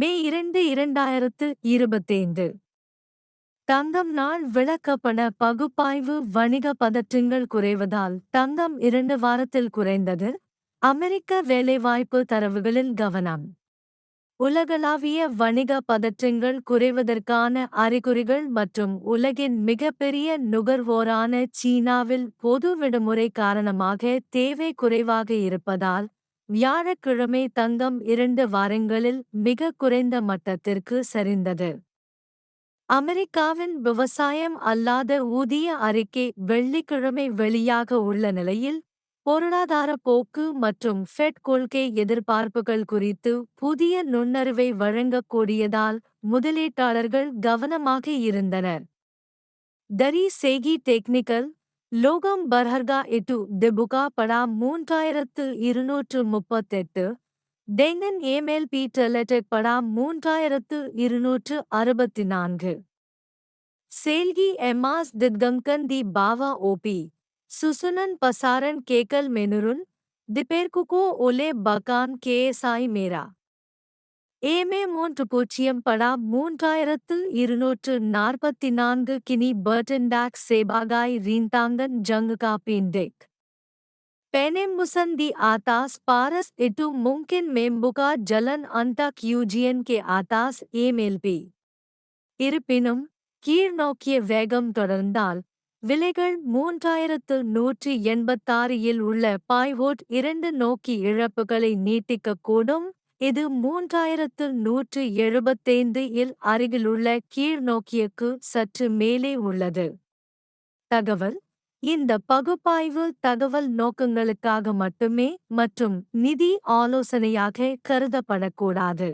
மே இரண்டு இரண்டாயிரத்து இருபத்தைந்து. தங்கம் நாள் விளக்கப்பட பகுப்பாய்வு வணிக பதற்றங்கள் குறைவதால் தங்கம் இரண்டு வாரத்தில் குறைந்தது. அமெரிக்க வேலைவாய்ப்பு தரவுகளில் கவனம். உலகளாவிய வணிக பதற்றங்கள் குறைவதற்கான அறிகுறிகள் மற்றும் உலகின் மிகப்பெரிய நுகர்வோரான சீனாவில் பொது விடுமுறை காரணமாக தேவை குறைவாக இருப்பதால் வியாழக்கிழமை தங்கம் இரண்டு வாரங்களில் மிக குறைந்த மட்டத்திற்கு சரிந்தது. அமெரிக்காவின் விவசாயம் அல்லாத ஊதிய அறிக்கை வெள்ளிக்கிழமை வெளியாக உள்ள நிலையில் பொருளாதார போக்கு மற்றும் ஃபெட் கொள்கை எதிர்பார்ப்புகள் குறித்து புதிய நுண்ணறிவை வழங்கக்கூடியதால் முதலீட்டாளர்கள் கவனமாக இருந்தனர். தரி சேகி டெக்னிக்கல் லோகம் பர்ஹர்கா இட்டு தெபுகா படா மூன்றாயிரத்து இருநூற்று முப்பத்தெட்டு. டெங்கன் ஏமேல் பீட்டர் பீட்டலெட்டட் படா மூன்றாயிரத்து இருநூற்று அறுபத்தி நான்கு சேல்கி எம்மாஸ் தித்கங்கன் தி பாவா ஓபி. சுசுனன் பசாரன் கேக்கல் மெனுருன். திபேர்குகோ ஒலே பகான் கே சாய் மேரா. ஏமே மூன்று பூஜ்ஜியம் படா மூன்றாயிரத்து இருநூற்று நாற்பத்தி நான்கு கினி பர்டன்டாக் சேபாகாய் ரீந்தாங்கன் ஜங்குகா பீண்டெக் पेनेम्बुसन आतास पारस इटू मुमकिन मेम्बुका जलन अंटक யூஜியன் கே ஆதாஸ் ஏமெல்பி இருப்பினும் கீழ்நோக்கிய வேகம் தொடர்ந்தால் விலைகள் மூன்றாயிரத்து நூற்றி எண்பத்தாறு இல் உள்ள பாய்வோட் இரண்டு நோக்கி இழப்புகளை நீட்டிக்கக்கூடும் இது மூன்றாயிரத்து நூற்று எழுபத்தைந்து இல் அருகிலுள்ள கீழ்நோக்கியக்கு சற்று மேலே உள்ளது. தகவல் இந்த பகுப்பாய்வு தகவல் நோக்கங்களுக்காக மட்டுமே மற்றும் நிதி ஆலோசனையாக கருதப்படக்கூடாது.